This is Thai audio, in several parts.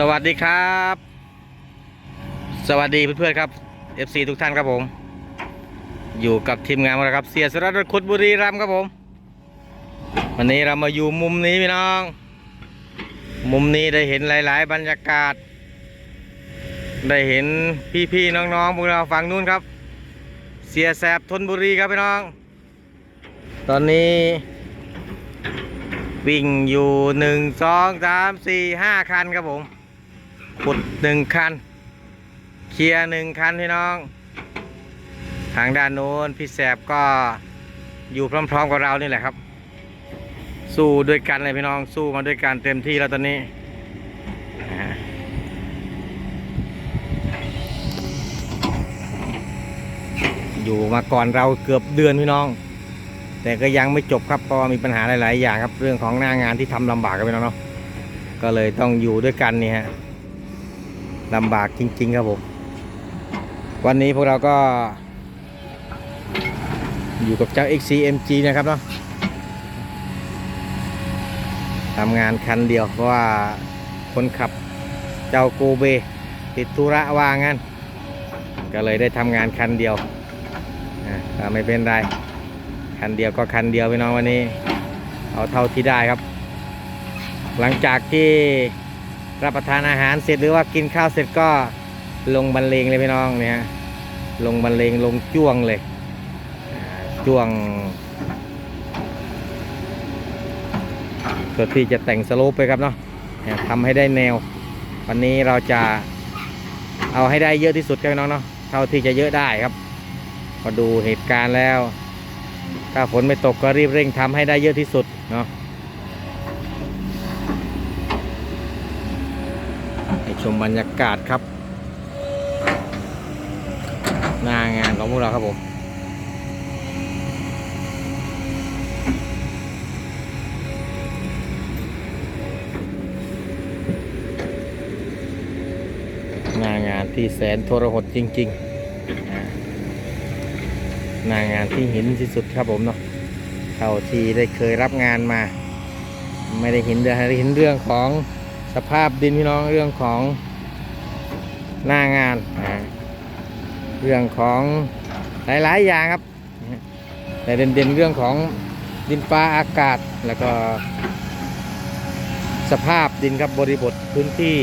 สวัสดีครับ สวัสดีเพื่อนๆครับ FC ทุกท่านครับผม อยู่กับทีมงานของเราครับ เสียสรัตน์ขุดบุรีรัมย์ครับผม วันนี้เรามาอยู่มุมนี้พี่น้อง มุมนี้ได้เห็นหลาย ๆ บรรยากาศ ได้เห็นพี่ๆน้องๆพวกเราฝั่งนู้นครับ เสียแสบทนบุรีครับพี่น้อง ตอนนี้วิ่งอยู่หนึ่งสองสามสี่ห้าคันครับผม ขุดหนึ่งคัน เคลียร์หนึ่งคันพี่น้อง ทางด้านโน้นพี่แสบก็อยู่พร้อมๆกับเรานี่แหละครับ สู้ด้วยกันเลยพี่น้องสู้มาด้วยกันเต็มที่แล้วตอนนี้อยู่มาก่อนเราเกือบเดือนพี่น้อง แต่ก็ยังไม่จบครับเพราะมีปัญหาหลาย ๆ อย่างครับเรื่องของหน้างานที่ทำลำบากกันไปแล้วเนาะก็เลยต้องอยู่ด้วยกันนี่ฮะ ลำบากจริง ๆ ครับผม วันนี้พวกเราก็ อยู่กับเจ้า XCMG นะครับเนาะทำงานคันเดียวเพราะว่าคนขับเจ้าโกเบ ติดธุระว่างั้น ก็เลยได้ทำงานคันเดียวไม่เป็นไร คันเดียวก็คันเดียวพี่น้องวันนี้ เอาเท่าที่ได้ครับ หลังจากที่ รับประทานอาหารเสร็จหรือว่ากินข้าวเสร็จก็ลงบรรเลงเลยพี่น้องเนี่ยฮะลงบรรเลงลงจ้วงเลยจ้วงเพื่อที่จะแต่งสโลปไปครับเนาะทำให้ได้แนว วันนี้เราจะเอาให้ได้เยอะที่สุดครับพี่น้องเนาะเท่าที่จะเยอะได้ครับพอดูเหตุการณ์แล้ว ถ้าฝนไม่ตกก็รีบเร่งทำให้ได้เยอะที่สุดเนาะให้ ชมบรรยากาศครับ หน้างานของพวกเราครับผมหน้างานที่แสนทรหดจริงๆอ่าหน้างานที่ห็นที่สุดครับผมเนาะเท่าที่ได้เคยรับงานมา ไม่ได้เห็นเรื่องได้เห็นเรื่องของ สภาพดินพี่น้องเรื่องของหน้างานอ่าเรื่องของหลายๆอย่างครับ แต่เด่นๆเรื่องของดินฟ้าอากาศแล้วก็สภาพดินครับบริบทพื้นที่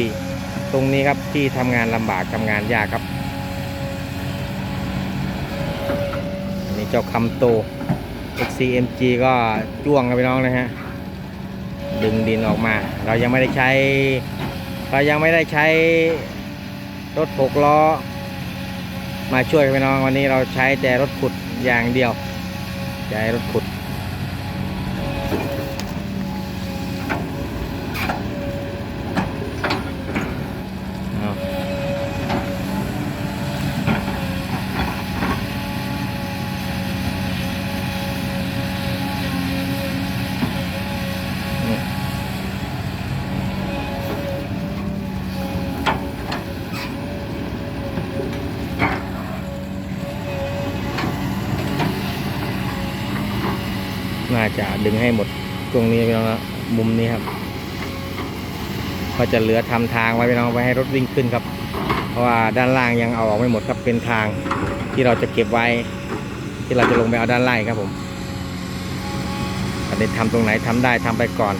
ตรงนี้ครับที่ทำงานลำบากทำงานยากครับอันนี้เจ้าคำโต XCMG ก็จ้วงกันไปน้องนะฮะ ดึงดินออกมา เรายังไม่ได้ใช้ เรายังไม่ได้ใช้รถหกล้อ มาช่วยกันไปน้องวันนี้เราใช้แต่รถขุดอย่างเดียวใช้รถขุด น่าจะดึงให้หมดตรงนี้พี่น้องมุมนี้ครับ ก็จะเหลือทำทางไว้พี่น้องไว้ให้รถวิ่งขึ้นครับ เพราะว่าด้านล่างยังเอาออกไม่หมดครับเป็นทางที่เราจะเก็บไว้ ที่เราจะลงไปเอาด้านล่างครับผมอันนี้ทำตรงไหนทำได้ทำไปก่อน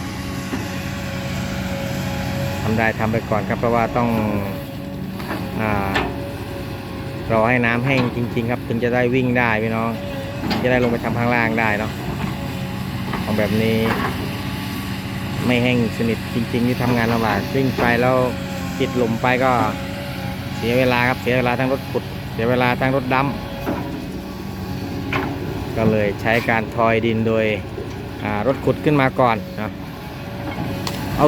ทำได้ทำไปก่อนครับเพราะว่าต้องอรอให้น้ำแห้งจริง ๆ ครับถึงจะได้วิ่งได้พี่น้องจะได้ลงไปทำข้างล่างได้เนาะ ของแบบนี้ ไม่แห้งสนิทจริง ๆ ที่ทำงานลำบากวิ่งไปแล้วติดหลุมไปก็เสียเวลาครับ เสียเวลาทั้งรถขุด เสียเวลาทั้งรถดำก็เลยใช้การทอยดินโดยรถขุดขึ้นมาก่อนนะเอา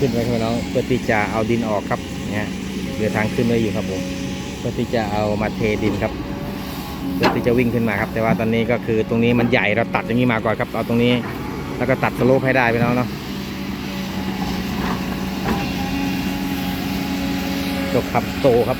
ขึ้นไว้ครับพี่น้องเพื่อที่จะเอาดินออกครับเนี่ยเหลือทางขึ้นไว้อยู่ครับผมเพื่อที่จะเอามาเทดินครับ เพื่อที่จะวิ่งขึ้นมาครับ แต่ว่าตอนนี้ก็คือตรงนี้มันใหญ่เราตัดอย่างนี้มาก่อนครับเอาตรงนี้แล้วก็ตัดสโลปให้ได้พี่น้องเนาะจบครับโตครับ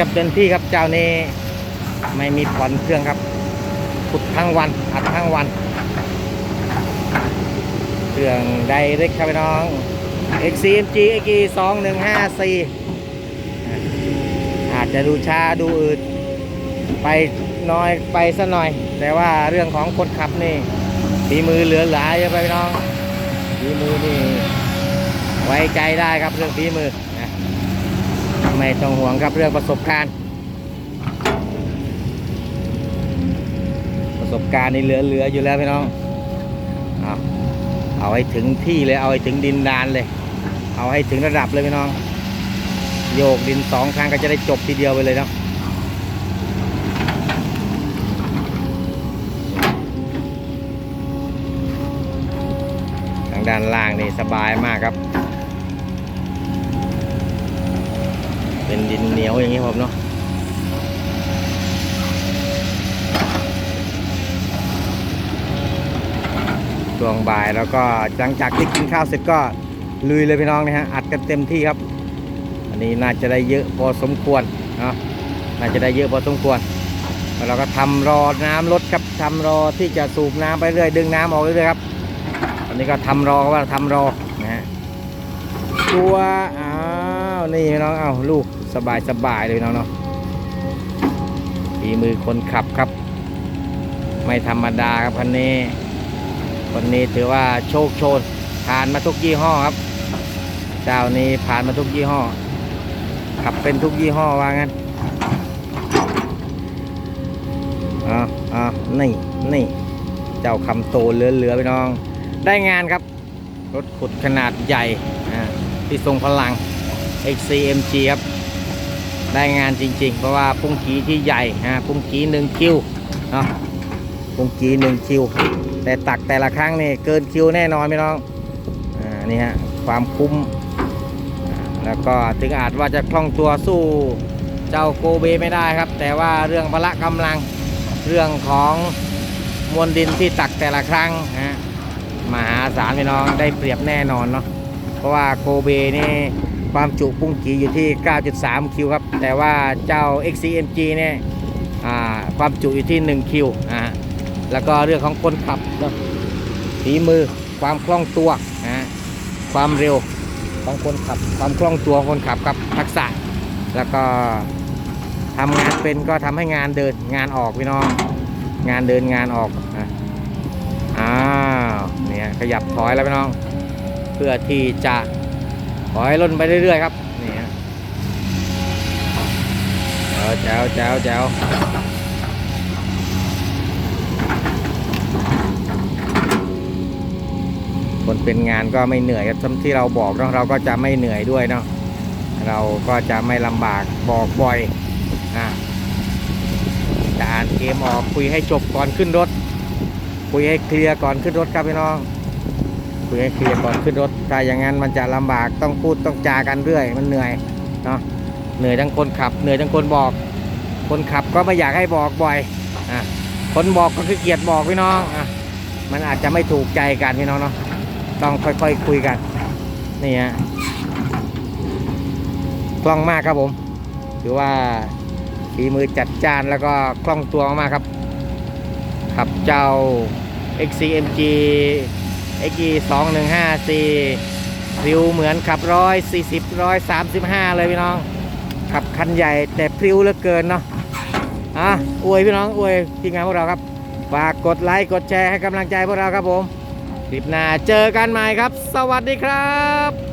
กับเต็มที่ครับเจ้านี้ไม่มีผ่อนเครื่องครับขุดทั้งวันอัดทั้งวัน เครื่องไดเรกครับพี่น้อง XCMG XE 2154อาจจะดูช้าดูอืดไปน้อยไปสัหน่อย แต่ว่าเรื่องของคนขับนี่ฝีมือเหลือหลายครับพี่น้องฝีมือนี่ไว้ใจได้ครับเรื่องฝีมือ ไม่ต้องห่วงครับเรื่องประสบการณ์ ประสบการณ์นี่เหลือๆอยู่แล้วพี่น้องเอาเอาให้ถึงที่เลยเอาให้ถึงดินดานเลย เอาให้ถึงระดับเลยพี่น้อง โยกดินสองครั้งก็จะได้จบทีเดียวไปเลยเนาะทางด้านล่างนี่สบายมากครับ เป็นดินเหนียวอย่างนี้ผมเนาะช่วงบ่ายแล้วก็หลังจากที่กินข้าวเสร็จก็ลุยเลยพี่น้องนะฮะอัดกันเต็มที่ครับ อันนี้น่าจะได้เยอะพอสมควรเนาะน่าจะได้เยอะพอสมควรแล้วเราก็ทำรอน้ำลดครับทำรอที่จะสูบน้ำไปเรื่อยดึงน้ำออกเรื่อยครับอันนี้ก็ทำรอว่าทำรอนะฮะตัวอ้า วนี่น้องเอ้าลูกสบายสบายเลยน้องเนาะฝีมือคนขับครับ ไม่ธรรมดาครับคันนี้คนนี้ถือว่าโชคโชนผ่านมาทุกยี่ห้อครับเจ้านี้ผ่านมาทุกยี่ห้อ ขับเป็นทุกยี่ห้อว่างั้นอ่าอ่านี่นี่เจ้าคำโตเหลือๆไปน้อง ได้งานครับ รถขุดขนาดใหญ่ที่ทรงพลัง XCMG ครับได้งานจริง ๆ เพราะว่าปุ้งกีที่ใหญ่ฮะปุ้งกีหนึ่งคิวเนาะปุ้งกีหนึ่งคิว แต่ตักแต่ละครั้งนี่เกินคิวแน่นอนพี่น้องอ่านี่ฮะความคุ้ม แล้วก็ถึงอาจว่าจะคล่องตัวสู้เจ้าโกเบไม่ได้ครับ แต่ว่าเรื่องพละกำลังเรื่องของมวลดินที่ตักแต่ละครั้งฮะมหาศาลพี่น้องได้เปรียบแน่นอนเนาะเพราะว่าโกเบนี่ ความจุปุ้งกีอยู่ที่ 9.3 คิวครับ แต่ว่าเจ้า XCMG เนี่ยความจุอยู่ที่ 1 คิวอ่าแล้วก็เรื่องของคนขับเนอะฝีมือความคล่องตัวนะความเร็วของคนขับ ความคล่องตัวของคนขับกับทักษะ แล้วก็ทำงานเป็นก็ทำให้งานเดินงานออกพี่น้อง งานเดินงานออกอะอ้าวเนี่ยขยับถอยแล้วพี่น้อง เพื่อที่จะ ถอยล่นไปเรื่อยๆครับ นี่ฮะแจ๋วแจวแจวแจวคนเป็นงานก็ไม่เหนื่อยครับที่เราบอกเนาะเราก็จะไม่เหนื่อยด้วยเนาะเราก็จะไม่ลำบากบอกบ่อยอะจะอ่านเกมออกคุยให้จบก่อนขึ้นรถ คุยให้เคลียร์ก่อนขึ้นรถครับพี่น้อง คุยให้เคลียร์ก่อนขึ้นรถ ถ้าอย่างนั้นมันจะลำบากต้องพูดต้องจากันเรื่อย มันเหนื่อยเนาะเหนื่อยทั้งคนขับ เหนื่อยทั้งคนบอก คนขับก็ไม่อยากให้บอกบ่อยอะคนบอกก็คือเกลียดบอกพี่น้องอะมันอาจจะไม่ถูกใจกันพี่น้องเนาะต้องค่อยๆคคุยกันนี่ฮะคล่องมากครับผมถือว่าฝีมือจัดจานแล้วก็คล่องตัวมากครับขับเจ้า XCMG XE 2 1 5 4 ริวเหมือนขับร้อยสี่สิบร้อยสามสิบห้าเลยพี่น้อง ขับคันใหญ่แต่พริ้วเหลือเกินเนาะอะอวยพี่น้องอวยทีมงานพวกเราครับ ฝากกดไลค์กดแชร์ให้กำลังใจพวกเราครับผมคลิปหน้าเจอกันใหม่ครับ สวัสดีครับ